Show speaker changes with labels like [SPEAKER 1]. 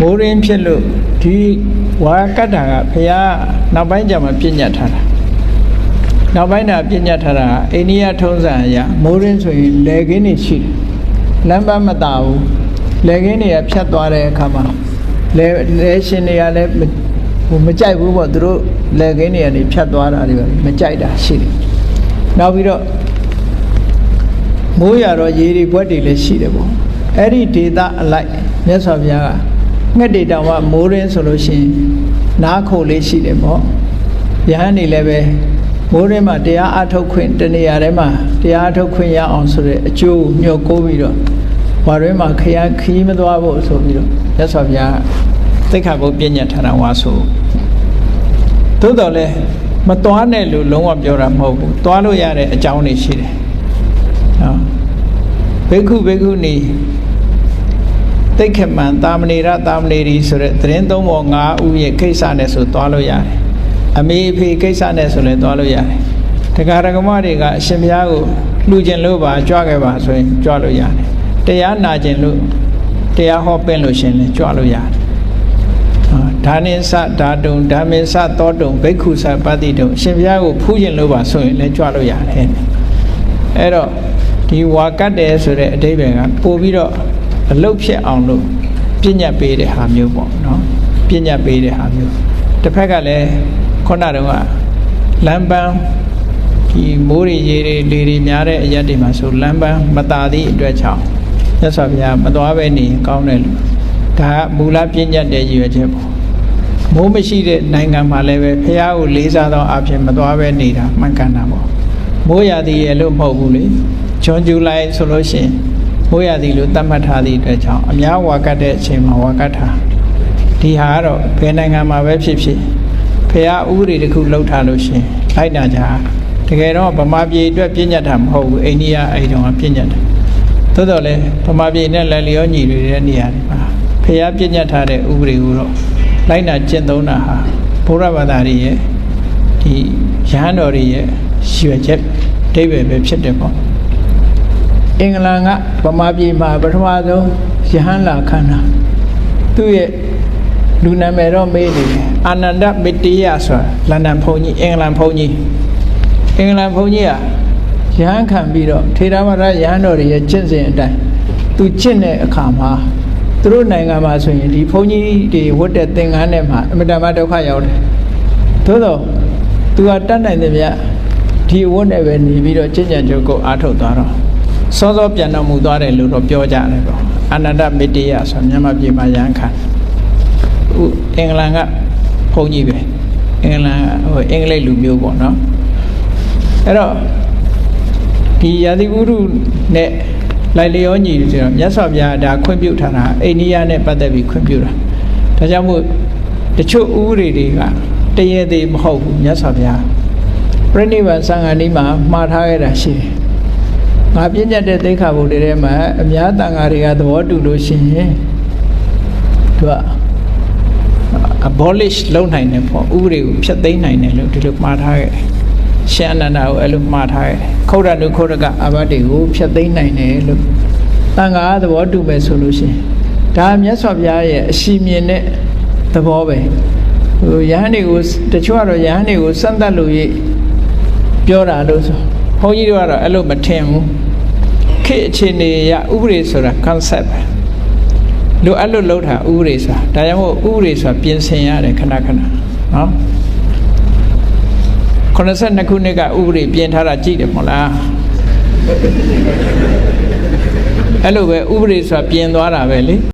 [SPEAKER 1] မိုးရင်းဖြစ်လို့ဒီဝါကတ္တာကဘုရားနောက်ပိုင်းကျမှပြည့်ညတ်ထားတာနောက်ပိုင်းတာပြည့်ညတ်ထားတာကအိန္ဒိယထုံးစံအရမိုးရင်းဆိုရင်လေကင်းနေရှိတယ်လမ်းပန်းမတာဘူးလေကင်းတွေကဖြတ်သွားတဲ့အခါမှာလေလေရှင်တွေကလည်းမဟိုမကြိုက်ဘူးပေါ့သူတို့လေကင်းတွေကနေဖြတ်သွားတာတွေပဲမကြိုက်တာရှိတယ်နောက်ပြီးတော့မိုးရတော့ရေတွေဘွက်တွေလည်းရှိတယ်ပေါ့အဲ့ဒီဒေတာအလိုက်မြတ်စွာဘုရားက ငှက်တွေတောင်မှမိုးရင်းဆိုလို့ရှိရင်နားခိုလေးရှိတယ်ပေါ့ယဟန်နေလည်းပဲမိုးရင်းမှာတရားအထုတ်ခွင့်တနေရာထဲမှာတရားအထုတ်ခွင့်ရအောင်ဆိုတဲ့အကျိုးညှော်ကိုးပြီးတော့ဘာတွင်မှာခရခီးမသွားဖို့ဆိုပြီးတော့မြတ်စွာဘုရားသိက္ခာပုဒ်ပြည့်ညတ်ထားတာဝါဆိုသို့တော်လည်းမသွားနဲ့လို့လုံးဝပြောတာမဟုတ်ဘူးသွားလို့ရတဲ့အကြောင်းတွေရှိတယ်နော်ဘိက္ခုဘိက္ခုနီ တိတ်ခမန်တာမဏေရတာမဏေရီဆိုတဲ့သတင်းသုံးပေါ်၅ဦးရဲ့ကိစ္စနဲ့ဆိုသွားလို့ရတယ်အမေအဖေကိစ္စနဲ့ဆိုလည်းသွားလို့ရတယ်တရားရကမတွေကအရှင်ဘုရားကိုလှူခြင်းလို့ပါကြွခဲ့ပါဆိုရင်ကြွလို့ရတယ်တရားနာခြင်းလို့တရားဟောပင့်လို့ရှင်လည်းကြွလို့ရတယ်ဒါနိသဓာတုံဓမ္မေသသောတုံဘိက္ခုသပတိတုံအရှင်ဘုရားကိုဖူးခြင်းလို့ပါဆိုရင်လည်းကြွလို့ရတယ်အဲ့တော့ဒီဝါကတ်တယ်ဆိုတဲ့အဓိပ္ပာယ်ကပို့ပြီးတော့ အလုတ်ဖြစ်အောင်လို့ပြညတ်ပေးတဲ့ဟာမျိုးပေါ့နော်ပြညတ်ပေးတဲ့ဟာမျိုးတစ်ဖက်ကလည်းခုနတုန်းကလမ်းပန်းဒီမိုးရီရေတွေလေတွေများတဲ့အရက်တွေမှာဆိုလမ်းပန်းမตาသည့်အတွက်ချောင်းမြတ်စွာဘုရားမသွားပဲနေကောင်းတယ်လို့ဒါကမူလပြညတ်တဲ့ရည်ရွယ်ချက်ပေါ့မိုးမရှိတဲ့နိုင်ငံမှာလည်းပဲဘုရားကိုလေးစားသောအဖြစ်မသွားပဲနေတာမှန်ကန်တာပေါ့မိုးရသည်ရဲ့လို့မဟုတ်ဘူးလေဂျွန်ဂျူလိုင်ဆိုလို့ရှိရင် မိုးရသည်လို့သတ်မှတ်ထားသည့်အတွက်ကြောင့်အများဝါကတ်တဲ့အချိန်မှာဝါကတ်ထားဒီဟာကတော့ဘယ်နိုင်ငံမှာပဲဖြစ်ဖြစ်ဖះဥပဒေတစ်ခုလှုပ်ထားလို့ရှိရင်လိုက်တာကြာတကယ်တော့ဗမာပြည်အတွက်ပြည့်ညတ်တာမဟုတ်ဘူးအိန္ဒိယအဲ့တုန်းကပြည့်ညတ်တာသို့တော်လည်းဗမာပြည်နဲ့လက်လျောညီတွေတဲ့နေရာတွေမှာဖះပြည့်ညတ်ထားတဲ့ဥပဒေကိုတော့လိုက်နာကျင့်သုံးတာဟာဘုရားဘာသာတွေရဲ့ဒီရဟန်းတော်တွေရဲ့ရွယ်ချက်အဓိပ္ပာယ်ပဲဖြစ်တယ်ပေါ့ အင်္ဂလန်ကဗမာပြည်မှာပထမဆုံးယဟန်လာခန္ဓာသူ့ရဲ့လူနာမည်တော့မေးနေတယ်အာနန္ဒမတ္တိယဆိုတာလန်ဒန်ဘုန်းကြီးအင်္ဂလန်ဘုန်းကြီးအင်္ဂလန်ဘုန်းကြီးကယဟန်ခံပြီးတော့ထေရဝါဒယဟန်တော်တွေရဲ့ကျင့်စဉ်အတိုင်းသူကျင့်တဲ့အခါမှာသူတို့နိုင်ငံမှာဆိုရင်ဒီဘုန်းကြီးတွေဝတ်တဲ့သင်္ကန်းထဲမှာအမတမဒုက္ခရောက်တယ်သို့တော့သူကတတ်နိုင်တယ်ဗျဒီဝတ်နဲ့ပဲနေပြီးတော့ကျင့်ကြံကြုတ်ကိုအားထုတ်သွားတော့ စောစောပြန်တော်မူသွားတယ်လို့တော့ပြောကြတယ်ပေါ့အာနန္ဒမတ္တိယဆိုမြန်မာပြည်မှာယဟန်ခံဥအင်္ဂလန်ကဘုန်းကြီးပဲအင်္ဂလန်ဟိုအင်္ဂလိပ်လူမျိုးပေါ့နော်အဲ့တော့ဒီယာတိဥရုနဲ့လိုက်လျောညီဆိုတော့မြတ်စွာဘုရားဒါခွင့်ပြုထားတာအိန္ဒိယနဲ့ပတ်သက်ပြီးခွင့်ပြုတာဒါကြောင့်မို့တချို့ဥပဒေတွေကတရေသေးမဟုတ်ဘူးမြတ်စွာဘုရားပြိဋိဘံသံဃာနီးမှာမှားထားခဲ့တာရှိတယ် ငါပြည့်ညတ်တဲ့သိက္ခာပုဒ်တွေထဲမှာအများတန်ဃာတွေကသဘောတူလို့ရှိရင်သူက abolish လုပ်နိုင်တယ်ပေါ့ဥပဒေကိုဖျက်သိမ်းနိုင်တယ်လို့ဒီလိုမှားထားခဲ့တယ်ရှင်အနန္ဒာကိုအဲ့လိုမှားထားခဲ့တယ်ခုတ်ရနုခုတ်ရကအဘတ်တွေကိုဖျက်သိမ်းနိုင်တယ်လို့တန်ခါသဘောတူမယ်ဆိုလို့ရှိရင်ဒါမြတ်စွာဘုရားရဲ့အရှိမြင်တဲ့သဘောပဲဟိုယဟန်တွေကိုတချို့ကတော့ယဟန်တွေကိုစမ်းသပ်လို့ရပြောတာလို့ဆို ဘုန်းကြီးတို့ကတော့အဲ့လိုမထင်ဘူးခေတ်အခြေအနေရဥပဒေဆိုတာ concept ပဲလိုအပ်လို့လှုပ်တာဥပဒေဆိုတာဒါကြောင့်မို့ဥပဒေဆိုတာပြင်ဆင်ရတယ်ခဏခဏနော်82ခုနှစ်ကဥပဒေပြင်ထားတာကြည့်တယ်မဟုတ်လားအဲ့လိုပဲဥပဒေဆိုတာပြင်သွားတာပဲလေ